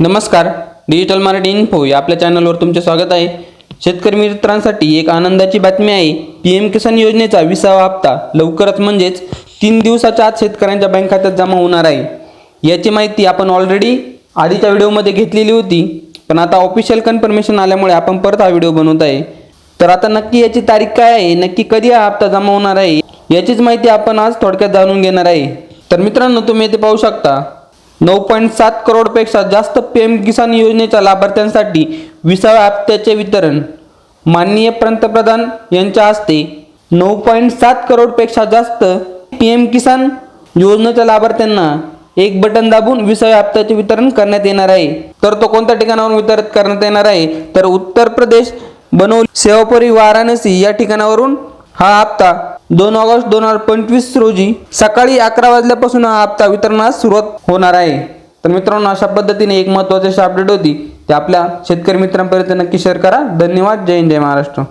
नमस्कार digital Marathi info या आपल्या चॅनलवर तुमचे स्वागत आहे. शेतकरी मित्रांसाठी एक आनंदाची बातमी आहे. पी एम किसान योजनेचा विसावा हप्ता लवकरच म्हणजेच तीन दिवसाच्या आत शेतकऱ्यांच्या बँक खात्यात जमा होणार आहे. याची माहिती आपण ऑलरेडी आधीच्या व्हिडिओमध्ये घेतलेली होती पण आता ऑफिशियल कन्फर्मेशन आल्यामुळे आपण परत हा व्हिडिओ बनवत आहे. तर आता नक्की याची तारीख काय आहे नक्की कधी हा हप्ता जमा होणार आहे याचीच माहिती आपण आज थोडक्यात जाणून घेणार आहे. तर मित्रांनो तुम्ही येथे पाहू शकता नऊ पॉईंट सात करोडपेक्षा जास्त पी एम किसान योजनेच्या लाभार्थ्यांसाठी विसाव्या हप्त्याचे वितरण. माननीय पंतप्रधान यांच्या हस्ते नऊ पॉईंट सात करोडपेक्षा जास्त पी एम किसान योजनेच्या लाभार्थ्यांना एक बटन दाबून विसाव्या हप्त्याचे वितरण करण्यात येणार आहे. तर तो कोणत्या ठिकाणावरून वितरित करण्यात येणार आहे? तर उत्तर प्रदेश बनवली सेवापुरी वाराणसी या ठिकाणावरून हा हप्ता दोन ऑगस्ट दोन हजार पंचवीस रोजी सकाळी अकरा वाजल्यापासून हा हप्ता वितरणास सुरुवात होणार आहे. तर मित्रांनो अशा पद्धतीने एक महत्त्वाची अशी अपडेट होती. ते आपल्या शेतकरी मित्रांपर्यंत नक्की शेअर करा. धन्यवाद. जय हिंद जय महाराष्ट्र.